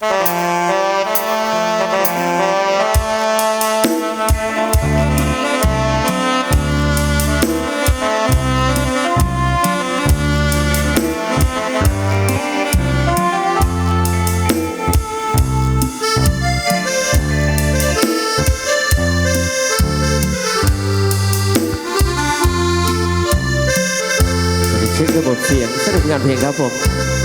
ตอนนี้เช็คระบบเสียงสนุกงานเพลงครับผม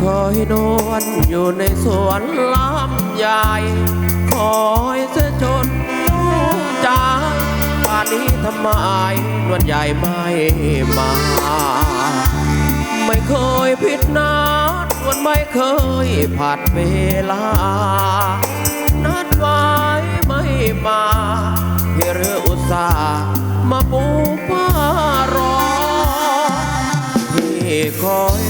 คอยนอนอยู่ในสวนลำใหญ่คอยเสียจนลูกจ้าป่านนี้ทำไมนวลใหญ่ไม่มา ไม่เคยผิดนัดวันไม่เคยผัดเวลา นัดไว้ไม่มาพี่เรืออุตส่าห์มาปูฟ้ารอพี่คอย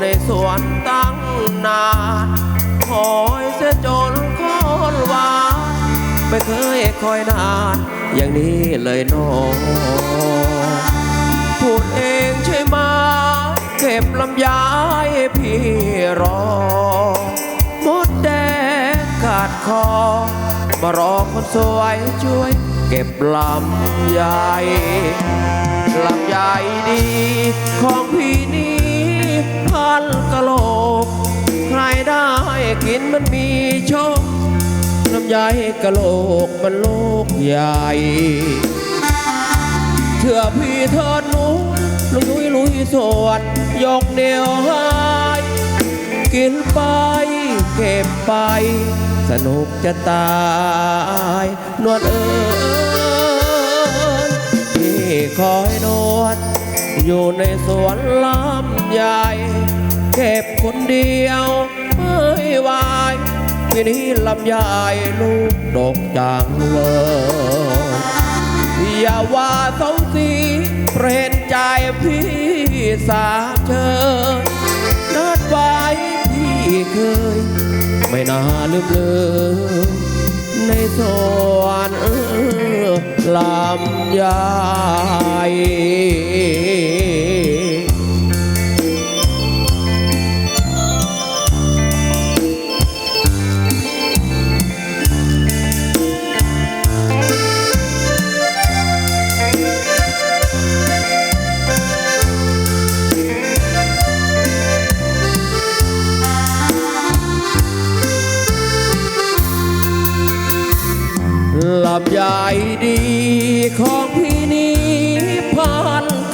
ในสวนตั้งนานคอยเสียจนคอนวานไม่เคยคอยนาน อย่างนี้เลยน้องพูดเองใช่ไหมเก็บลำยให้พี่รอมดแดงขาดคอ มารอคนสวยช่วย เก็บลำไยลำไยดีของพี่นี้ พันกะโหลกใครได้กินมันมีโชคลำไยกะโหลกมันโลกใหญ่เชื่อพี่เถิดหนูลุยลุยลุยสวนยกเดียวให้กินไปเก็บไป สนุกจะตายนวดเอ้ยพี่คอยนวดอยู่ในสวนลำใหญ่ เก็บคนเดียวไม่ไหวปีนี้ลำใหญ่ลูกดกจังเลยอย่าว่าเสาสีเปรนใจพี่สาเชิญนัดไว้พี่เคย ไม่น่าลืมเลยในสวนลำให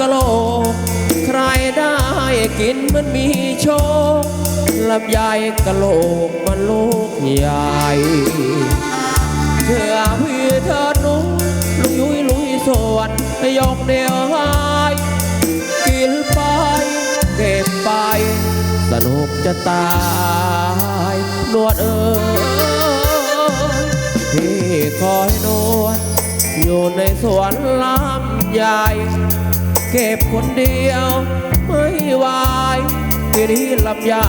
โลก ใครได้กินมันมีโชคลำใหญ่กะโหลกมันลูกใหญ่เชื่อพี่เธอหนูลุยลุยลุยสวนยกเดียวหายกินไปเก็บไป สนุกจะตายนวดเอ้ยพี่คอยนวดอยู่ในสวนลำใหญ่ เก็บคนเดียว ไม่ไหวพี่นี้ลำใหญ่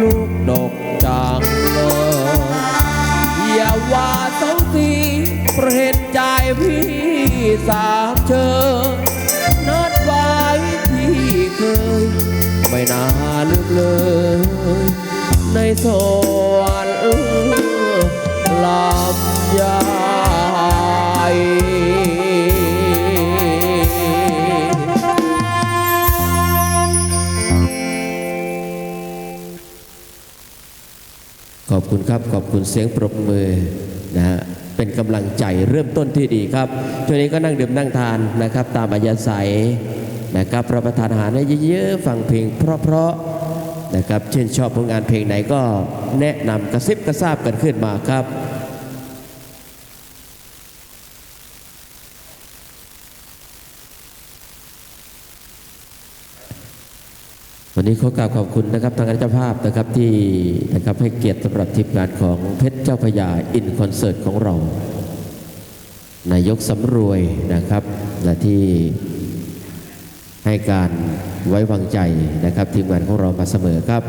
ลูกดกจังเลยอย่าว่าเสาสีเปรตใจพี่สามเชยนัดไว้ที่เคย ไม่น่าลืมเลย ในสวนลำให คุณครับ ขอบคุณเสียงปรบมือนะฮะเป็นกำลังใจเริ่มต้นที่ดีครับช่วงนี้ก็นั่งดื่มนั่งทานนะครับ ตามอัยศัยนะครับรับประทานอาหารให้เยอะๆฟังเพลงเพราะๆนะครับเช่นชอบผลงานเพลงไหนก็แนะนำกระซิบกระซาบกันขึ้นมาครับ วันนี้ขอกราบขอบคุณนะครับทางคณะเจ้าภาพนะครับที่นะครับให้เกียรติสำหรับทีมงานของเพชรเจ้าพยาอินคอนเสิร์ตของเรา นายกสำรวยนะครับและที่ให้การไว้วางใจนะครับทีมงานของเรามาเสมอครับ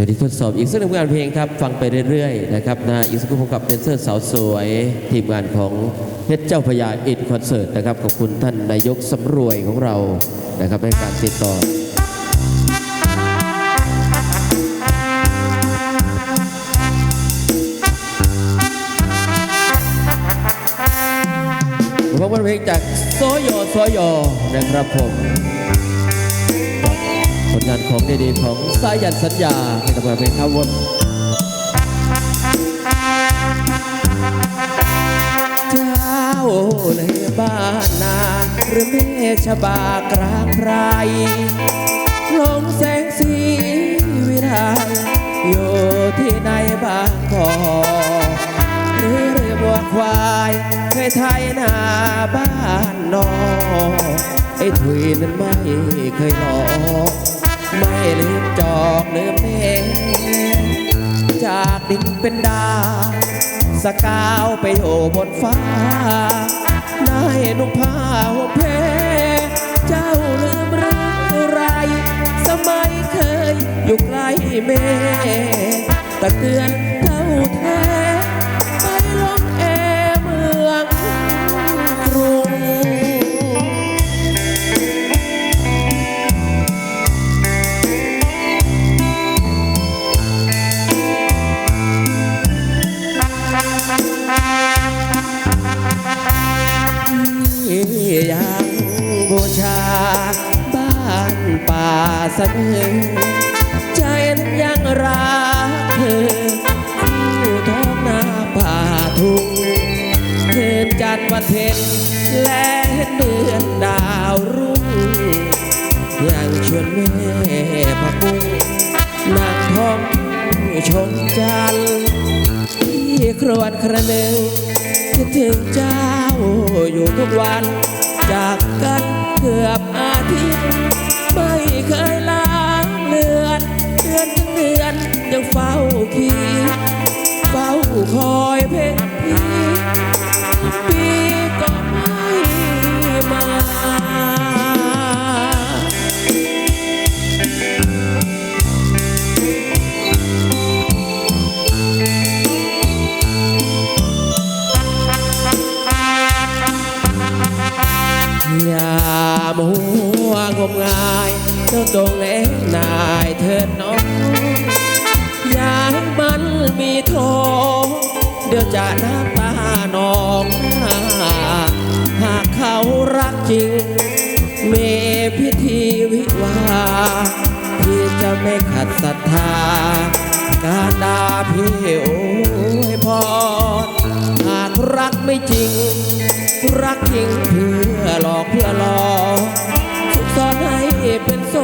จะได้ทดสอบอีกสักหนึ่งงานเพลงครับ ฟังไปเรื่อยๆนะครับนะอีกสักครู่พบกับแดนเซอร์สาวสวย ทีมงานของเพชรเจ้าพญาอินคอนเสิร์ตนะครับ ขอบคุณท่านนายกสำรวยของเรานะครับให้การติดต่อพบกันเพลงจากโซโยโซโยนะครับผม งานของดีๆของสายันสัญญาให้ทำงานเพลงข้าววนเจ้าเลยบ้านนา หรือเมชบากลางไพรลงแสงสีวิไลอยู่ที่ไหนบ้างพอหรือเรือบัวควายเคยไทยนาบ้านนอกไอ้ถุยนั้นไม่เคยหลอก ไม่ลืมจอกลืมเพลงจากดินเป็นดาวสกาวไปโอยู่บนฟ้านายนุ่งผ้าหัวเพเจ้าลืมรือไร สมัยเคยอยู่ใกล้เมตะเตือน มจันทร์ที่ครวญคระหนึ่งคิดถึงเจ้าอยู่ทุกวัน จากกันเกือบอาทิตย์ ไม่เคยล้างเลือนเดือนถึงเดือนยังเฝ้าคิดเฝ้าคอยเพ่ง มัวงมงายเจ้าจงเล่นนายเถิดน้องอย่าให้มันมีโทษเดี๋ยวจะน้ำตานองหน้าหากเขารักจริง เมพิธีวิวาห์ที่จะไม่ขัดศรัทธา การดาพี่โอ้ยพอหากรัก ไม่จริง รักจริงเพื่อหลอกเพื่อหลอกซุกซ่อนให้เป็นโซ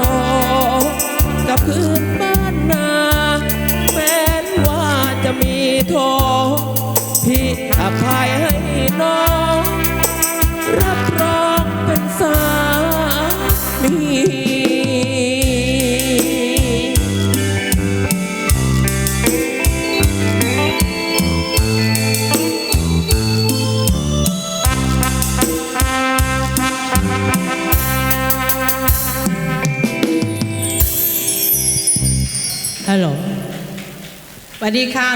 ดีค่ะ